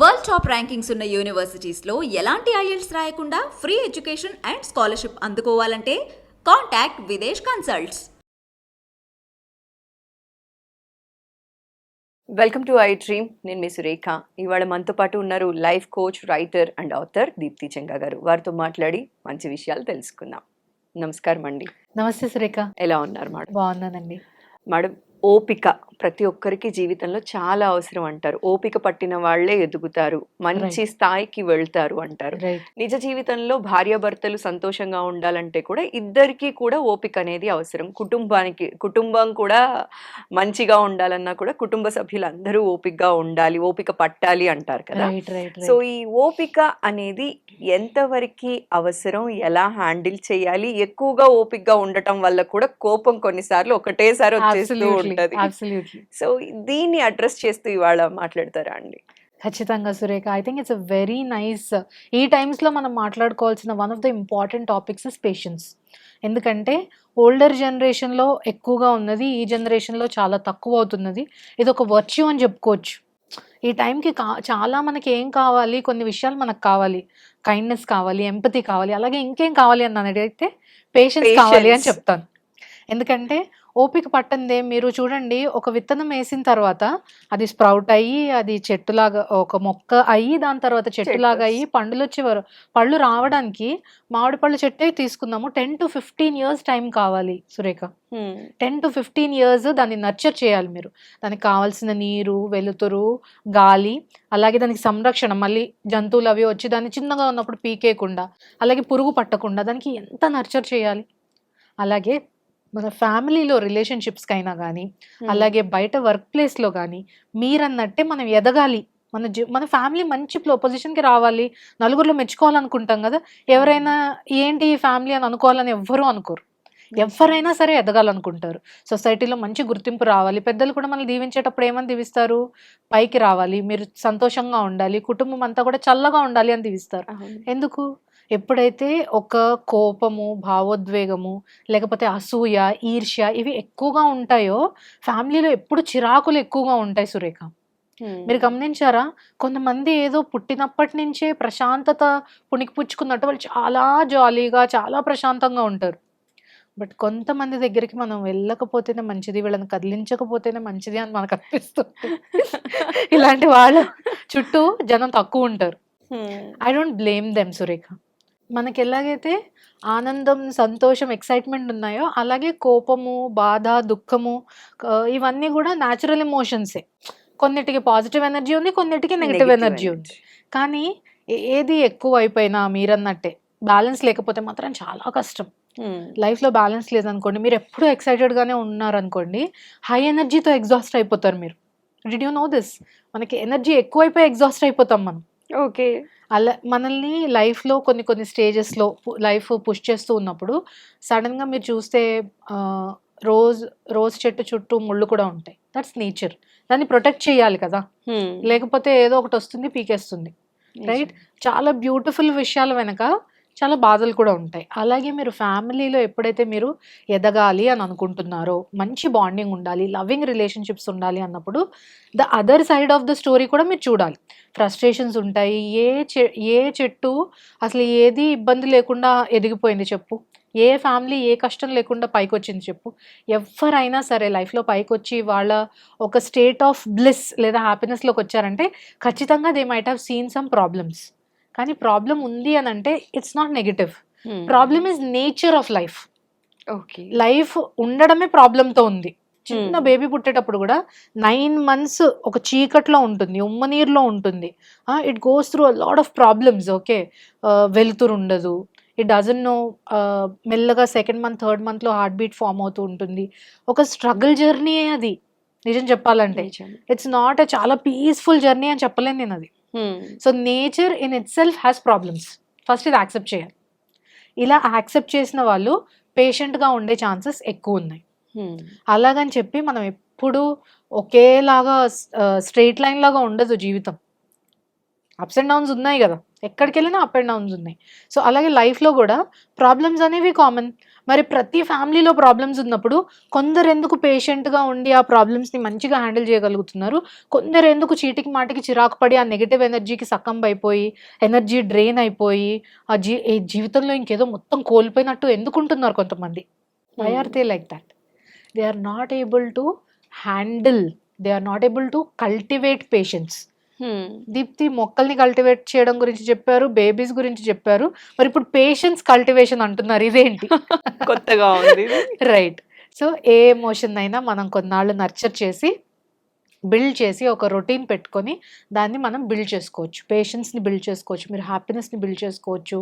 World top rankings ఉన్న యూనివర్సిటీస్లో ఎలాంటి IELTS రాయకుండా free education and scholarship అందుకోవాలంటే contact Videsh consults. Welcome to I dream నేను మీ సురేఖ. ఇవాళ మనతో పాటు ఉన్నారు life coach writer and author Deepthi Chenga గారు. వారితో మాట్లాడి మంచి విషయాలు తెలుసుకుందాం. నమస్కారం అండి. నమస్తే సురేఖ. ఎలా ఉన్నారు మేడం? బాగున్నానండి. మేడం ఓపిక ప్రతి ఒక్కరికి జీవితంలో చాలా అవసరం అంటారు. ఓపిక పట్టిన వాళ్ళే ఎదుగుతారు. మంచి స్థాయికి వెళ్తారు అంటారు. నిజ జీవితంలో భార్యాభర్తలు సంతోషంగా ఉండాలంటే కూడా ఇద్దరికీ కూడా ఓపిక అనేది అవసరం. కుటుంబానికి కుటుంబం కూడా మంచిగా ఉండాలన్నా కూడా కుటుంబ సభ్యులందరూ ఓపికగా ఉండాలి ఓపిక పట్టాలి అంటారు కదా. సో ఈ ఓపిక అనేది ఎంతవరకు అవసరం ఎలా హ్యాండిల్ చేయాలి ఎక్కువగా ఓపికగా ఉండటం వల్ల కూడా కోపం కొన్నిసార్లు ఒకటేసారి వచ్చేస్తూ ఉంటది. సో దీన్ని అడ్రస్ చేస్తూ ఇవాళ మాట్లాడతారా అండి? ఖచ్చితంగా Surekha. I think it's a very nice ఈ times లో మనం మాట్లాడుకోవాల్సిన one of the important topics is patience ఎందుకంటే ఓల్డర్ జనరేషన్లో ఎక్కువగా ఉన్నది ఈ జనరేషన్లో చాలా తక్కువ అవుతున్నది. ఇది ఒక వర్చ్యూ అని చెప్పుకోవచ్చు. ఈ టైంకి కా చాలా మనకి ఏం కావాలి? కొన్ని విషయాలు మనకు కావాలి. కైండ్నెస్ కావాలి ఎంపతి కావాలి అలాగే ఇంకేం కావాలి అని అడిగితే పేషెన్స్ కావాలి అని. చెప్తాను. ఎందుకంటే ఓపిక పట్టందే. మీరు చూడండి ఒక విత్తనం వేసిన తర్వాత అది స్ప్రౌట్ అయ్యి అది చెట్టులాగా ఒక మొక్క అయ్యి దాని తర్వాత చెట్టులాగా అయ్యి పండులు వచ్చేవారు పళ్ళు రావడానికి మామిడి పళ్ళు చెట్టే తీసుకుందాము. Ten to fifteen years time కావాలి Surekha. Ten to fifteen years దాన్ని నర్చర్ చేయాలి మీరు. దానికి కావాల్సిన నీరు వెలుతురు గాలి అలాగే దానికి సంరక్షణ మళ్ళీ జంతువులు అవి వచ్చి దాన్ని చిన్నగా ఉన్నప్పుడు పీకేయకుండా అలాగే పురుగు పట్టకుండా దానికి ఎంత నర్చర్ చేయాలి? అలాగే మన ఫ్యామిలీలో రిలేషన్షిప్స్కి అయినా కానీ అలాగే బయట వర్క్ ప్లేస్లో కానీ మీరన్నట్టే మనం ఎదగాలి. మన జీ మన ఫ్యామిలీ మంచి పొజిషన్కి రావాలి. నలుగురిలో మెచ్చుకోవాలనుకుంటాం కదా. ఎవరైనా ఏంటి ఈ ఫ్యామిలీ అని అనుకోవాలని ఎవ్వరూ అనుకోరు. ఎవరైనా సరే ఎదగాలనుకుంటారు. సొసైటీలో మంచి గుర్తింపు రావాలి. పెద్దలు కూడా మనల్ని దీవించేటప్పుడు ఏమని దీవిస్తారు? పైకి రావాలి. మీరు సంతోషంగా ఉండాలి. కుటుంబం అంతా కూడా చల్లగా ఉండాలి అని దీవిస్తారు. ఎందుకు? ఎప్పుడైతే ఒక కోపము భావోద్వేగము లేకపోతే అసూయ ఈర్ష్య ఇవి ఎక్కువగా ఉంటాయో ఫ్యామిలీలో ఎప్పుడు చిరాకులు ఎక్కువగా ఉంటాయి సురేఖ. మీరు గమనించారా? కొంతమంది ఏదో పుట్టినప్పటి నుంచే ప్రశాంతత పుణికిపుచ్చుకున్నట్టు వాళ్ళు చాలా జాలీగా చాలా ప్రశాంతంగా ఉంటారు. బట్ కొంతమంది దగ్గరికి మనం వెళ్ళకపోతేనే మంచిది వీళ్ళని కదిలించకపోతేనే మంచిది అని మనకు అనిపిస్తుంది. ఇలాంటి వాళ్ళ చుట్టూ జనం తక్కువ ఉంటారు. I don't blame them Surekha. మనకి ఎలాగైతే ఆనందం సంతోషం ఎక్సైట్మెంట్ ఉన్నాయో అలాగే కోపము బాధ దుఃఖము ఇవన్నీ కూడా న్యాచురల్ ఎమోషన్సే కొన్నిటికి పాజిటివ్ ఎనర్జీ ఉంది కొన్నిటికి నెగిటివ్ ఎనర్జీ ఉంది. కానీ ఏది ఎక్కువ అయిపోయినా మీరన్నట్టే బ్యాలెన్స్ లేకపోతే మాత్రం చాలా కష్టం. లైఫ్లో బ్యాలెన్స్ లేదనుకోండి మీరు ఎప్పుడూ ఎక్సైటెడ్గానే ఉన్నారనుకోండి హై ఎనర్జీతో ఎగ్జాస్ట్ అయిపోతారు మీరు. డిడ్ యూ నో దిస్ మనకి ఎనర్జీ ఎక్కువైపోయి ఎగ్జాస్ట్ అయిపోతాం మనం. ఓకే అలా మనల్ని లైఫ్లో కొన్ని కొన్ని స్టేజెస్లో లైఫ్ పుష్ చేస్తూ ఉన్నప్పుడు సడన్గా మీరు చూస్తే రోజ్ రోజ్ చెట్టు చుట్టూ ముళ్ళు కూడా ఉంటాయి. దట్స్ నేచర్ దాన్ని ప్రొటెక్ట్ చేయాలి కదా. లేకపోతే ఏదో ఒకటి వస్తుంది పీకేస్తుంది. రైట్ చాలా బ్యూటిఫుల్ విషయాల వెనక చాలా బాధలు కూడా ఉంటాయి. అలాగే మీరు ఫ్యామిలీలో ఎప్పుడైతే మీరు ఎదగాలి అని అనుకుంటున్నారో మంచి బాండింగ్ ఉండాలి లవింగ్ రిలేషన్షిప్స్ ఉండాలి అన్నప్పుడు the other side of the story కూడా మీరు చూడాలి. ఫ్రస్ట్రేషన్స్ ఉంటాయి. ఏ చె ఏ చెట్టు అసలు ఏది ఇబ్బంది లేకుండా ఎదిగిపోయింది చెప్పు. ఏ ఫ్యామిలీ ఏ కష్టం లేకుండా పైకి వచ్చింది చెప్పు. ఎవరైనా సరే లైఫ్లో పైకి వచ్చి వాళ్ళ ఒక స్టేట్ ఆఫ్ బ్లిస్ లేదా హ్యాపీనెస్లోకి వచ్చారంటే ఖచ్చితంగా they might have seen some problems. కానీ ప్రాబ్లం ఉంది అని అంటే it's not negative problem is nature of life okay life ఉండడమే ప్రాబ్లంతో ఉంది. చిన్న Hmm. బేబీ పుట్టేటప్పుడు కూడా నైన్ మంత్స్ ఒక చీకట్లో ఉంటుంది ఉమ్మనీరులో ఉంటుంది. It goes through lot of problems okay వెలుతురు ఉండదు. ఇట్ డజన్ నో మెల్లగా సెకండ్ మంత్ థర్డ్ మంత్లో హార్ట్ బీట్ ఫామ్ అవుతూ ఉంటుంది. ఒక స్ట్రగుల్ జర్నీ అది. నిజం చెప్పాలంటే. ఇట్స్ నాట్ చాలా పీస్ఫుల్ జర్నీ అని చెప్పలేను నేను అది. So nature in itself has problems first ఇది యాక్సెప్ట్ చేయాలి. ఇలా యాక్సెప్ట్ చేసిన వాళ్ళు పేషెంట్గా ఉండే ఛాన్సెస్ ఎక్కువ ఉన్నాయి. అలాగని చెప్పి మనం ఎప్పుడు ఒకేలాగా స్ట్రైట్ లైన్ లాగా ఉండదు జీవితం. అప్స్ అండ్ డౌన్స్ ఉన్నాయి కదా. ఎక్కడికి వెళ్ళినా అప్ అండ్ డౌన్స్ ఉన్నాయి. సో అలాగే లైఫ్లో కూడా ప్రాబ్లమ్స్ అనేవి కామన్ మరి ప్రతి ఫ్యామిలీలో ప్రాబ్లమ్స్ ఉన్నప్పుడు కొందరు ఎందుకు పేషెంట్గా ఉండి ఆ ప్రాబ్లమ్స్ని మంచిగా హ్యాండిల్ చేయగలుగుతున్నారు? కొందరు ఎందుకు చీటికి మాటికి చిరాకు పడి ఆ నెగిటివ్ ఎనర్జీకి సక్కం అయిపోయి ఎనర్జీ డ్రైన్ అయిపోయి ఆ జీ జీవితంలో ఇంకేదో మొత్తం కోల్పోయినట్టు ఎందుకుంటున్నారు కొంతమంది? Why are they like that they are not able to handle they are not able to cultivate patience Deepti మొక్కల్ని కల్టివేట్ చేయడం గురించి చెప్పారు బేబీస్ గురించి చెప్పారు. మరి ఇప్పుడు పేషెన్స్ కల్టివేషన్ అంటున్నారు ఇదేంటి? కొత్తగా ఉంది. రైట్. సో ఏ ఎమోషన్ అయినా మనం కొన్నాళ్ళు నర్చర్ చేసి బిల్డ్ చేసి ఒక రొటీన్ పెట్టుకొని దాన్ని మనం బిల్డ్ చేసుకోవచ్చు. పేషెన్స్ని బిల్డ్ చేసుకోవచ్చు. మీరు హ్యాపీనెస్ని బిల్డ్ చేసుకోవచ్చు.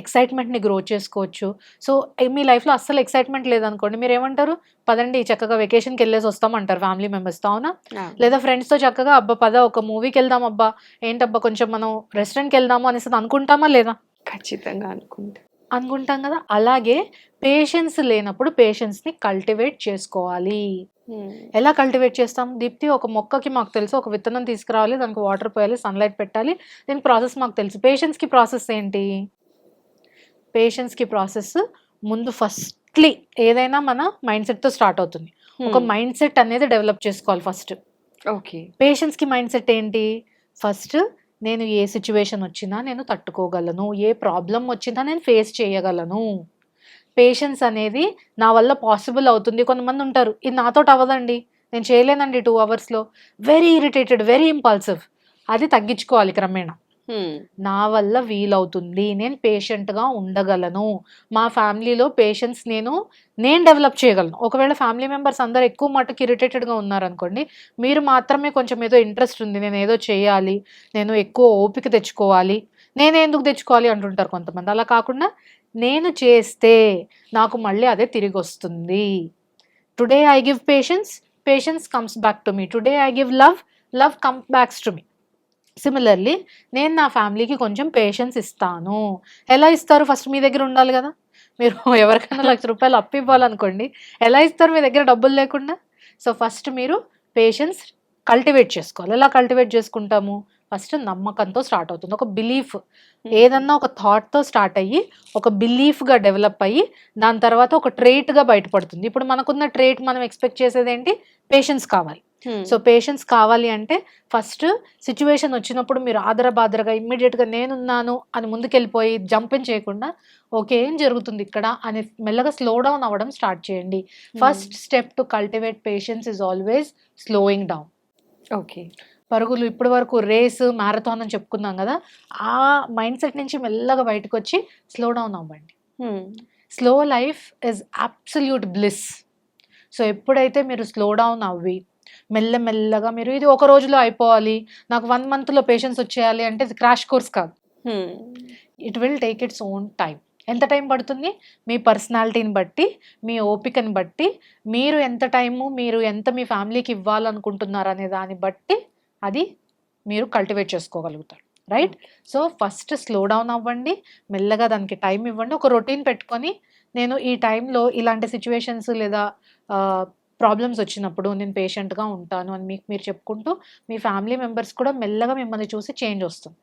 ఎక్సైట్మెంట్ని గ్రో చేసుకోవచ్చు. సో మీ లైఫ్లో అస్సలు ఎక్సైట్మెంట్ లేదనుకోండి మీరు ఏమంటారు పదండి చక్కగా వెకేషన్కి వెళ్ళేసి వస్తామంటారు ఫ్యామిలీ మెంబర్స్తో అవునా. లేదా ఫ్రెండ్స్తో చక్కగా అబ్బా పద ఒక మూవీకి వెళ్దాం అబ్బా ఏంటబ్బా కొంచెం మనం రెస్టారెంట్కి వెళ్దాము అనేసి అనుకుంటామా లేదా? ఖచ్చితంగా అనుకుంటా. అనుకుంటాం కదా అలాగే పేషెన్స్ లేనప్పుడు పేషెన్స్ని కల్టివేట్ చేసుకోవాలి. హ్మ్. ఎలా కల్టివేట్ చేస్తాం? దీప్తి ఒక మొక్కకి మాకు తెలుసు ఒక విత్తనం తీసుకురావాలి దానికి వాటర్ పోయాలి సన్లైట్ పెట్టాలి దీని ప్రాసెస్ మాకు తెలుసు. పేషెన్స్కి ప్రాసెస్ ఏంటి? పేషెన్స్కి ప్రాసెస్ ముందు ఫస్ట్లీ ఏదైనా మన మైండ్ సెట్తో స్టార్ట్ అవుతుంది. ఒక. మైండ్ సెట్ అనేది డెవలప్ చేసుకోవాలి ఫస్ట్ ఓకే పేషెన్స్కి మైండ్ సెట్ ఏంటి? ఫస్ట్ నేను ఏ సిచ్యువేషన్ వచ్చినా నేను తట్టుకోగలను ఏ ప్రాబ్లం వచ్చినా నేను ఫేస్ చేయగలను. పేషెన్స్ అనేది నా వల్ల పాసిబుల్ అవుతుంది. కొంతమంది ఉంటారు ఇది నాతో అవ్వదండి నేను చేయలేనండి టూ అవర్స్లో వెరీ ఇరిటేటెడ్ వెరీ ఇంపల్సివ్ అది తగ్గించుకోవాలి క్రమేణా. నా వల్ల వీలవుతుంది నేను పేషెంట్గా ఉండగలను. మా ఫ్యామిలీలో పేషెన్స్ నేను నేను డెవలప్ చేయగలను. ఒకవేళ ఫ్యామిలీ మెంబర్స్ అందరు ఎక్కువ మటుకు ఇరిటేటెడ్గా ఉన్నారనుకోండి మీరు మాత్రమే కొంచెం ఏదో ఇంట్రెస్ట్ ఉంది నేను ఏదో చేయాలి నేను ఎక్కువ ఓపిక తెచ్చుకోవాలి నేను ఎందుకు తెచ్చుకోవాలి అంటుంటారు కొంతమంది. అలా కాకుండా నేను చేస్తే నాకు మళ్ళీ అదే తిరిగి వస్తుంది. Today I give patience patience comes back to me today I give love love come backs to me similarly నేను నా ఫ్యామిలీకి కొంచెం పేషెన్స్ ఇస్తాను. ఎలా ఇస్తారు? ఫస్ట్ మీ దగ్గర ఉండాలి కదా. మీరు ఎవరికైనా లక్ష రూపాయలు అప్పు ఇవ్వాలనుకోండి. ఎలా ఇస్తారు మీ దగ్గర డబ్బులు లేకుండా? సో ఫస్ట్ మీరు పేషెన్స్ కల్టివేట్ చేసుకోవాలి. ఎలా కల్టివేట్ చేసుకుంటాము? ఫస్ట్ నమ్మకంతో స్టార్ట్ అవుతుంది. ఒక బిలీఫ్ ఏదన్నా ఒక థాట్తో స్టార్ట్ అయ్యి ఒక బిలీఫ్గా డెవలప్ అయ్యి దాని తర్వాత ఒక ట్రేట్గా బయటపడుతుంది. ఇప్పుడు మనకున్న ట్రేట్ మనం ఎక్స్పెక్ట్ చేసేది ఏంటి? పేషెన్స్ కావాలి. సో పేషెన్స్ కావాలి అంటే ఫస్ట్ సిచ్యువేషన్ వచ్చినప్పుడు మీరు ఆదర బాదరగా ఇమ్మీడియట్గా నేనున్నాను అని ముందుకెళ్ళిపోయి జంపింగ్ చేయకుండా ఓకే ఏం జరుగుతుంది ఇక్కడ? అని మెల్లగా స్లో డౌన్ అవ్వడం స్టార్ట్ చేయండి. First step to cultivate patience is always slowing down. Okay. పరుగులు ఇప్పటి వరకు రేస్ మ్యారథాన్ అని చెప్పుకున్నాం కదా ఆ మైండ్ సెట్ నుంచి మెల్లగా బయటకు వచ్చి స్లో డౌన్ అవ్వండి. Slow life is absolute bliss. So ఎప్పుడైతే మీరు స్లో డౌన్ అవ్వి మెల్లమెల్లగా మీరు ఇది ఒక రోజులో అయిపోవాలి నాకు వన్ మంత్లో పేషెన్స్ వచ్చేయాలి అంటే ఇది క్రాష్ కోర్స్ కాదు. It will take its own time ఎంత టైం పడుతుంది? మీ పర్సనాలిటీని బట్టి మీ ఓపికని బట్టి మీరు ఎంత టైము మీరు ఎంత మీ ఫ్యామిలీకి ఇవ్వాలనుకుంటున్నారు అనే దాన్ని బట్టి అది మీరు కల్టివేట్ చేసుకోగలుగుతారు. Right? So first slow down అవ్వండి మెల్లగా దానికి టైం ఇవ్వండి. ఒక రొటీన్ పెట్టుకొని నేను ఈ టైంలో ఇలాంటి సిచ్యువేషన్స్ లేదా ప్రాబ్లమ్స్ వచ్చినప్పుడు నేను పేషెంట్గా ఉంటాను అని మీకు మీరు చెప్పుకుంటూ మీ ఫ్యామిలీ మెంబర్స్ కూడా మెల్లగా మిమ్మల్ని చూసి చేంజ్ వస్తుంది.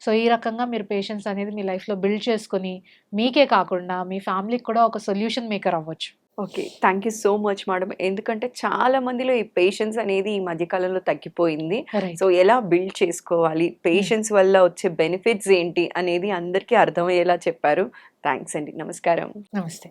సో ఈ రకంగా మీరు పేషెన్స్ అనేది మీ లైఫ్లో బిల్డ్ చేసుకొని మీకే కాకుండా మీ ఫ్యామిలీకి కూడా ఒక సొల్యూషన్ మేకర్ అవ్వచ్చు. Okay thank you so much madam ఎందుకంటే చాలా మందిలో ఈ పేషెన్స్ అనేది ఈ మధ్యకాలంలో తగ్గిపోయింది. సో ఎలా బిల్డ్ చేసుకోవాలి? పేషెన్స్ వల్ల వచ్చే బెనిఫిట్స్ ఏంటి అనేది అందరికీ అర్థమయ్యేలా చెప్పారు. థ్యాంక్స్ అండి. నమస్కారం. నమస్తే.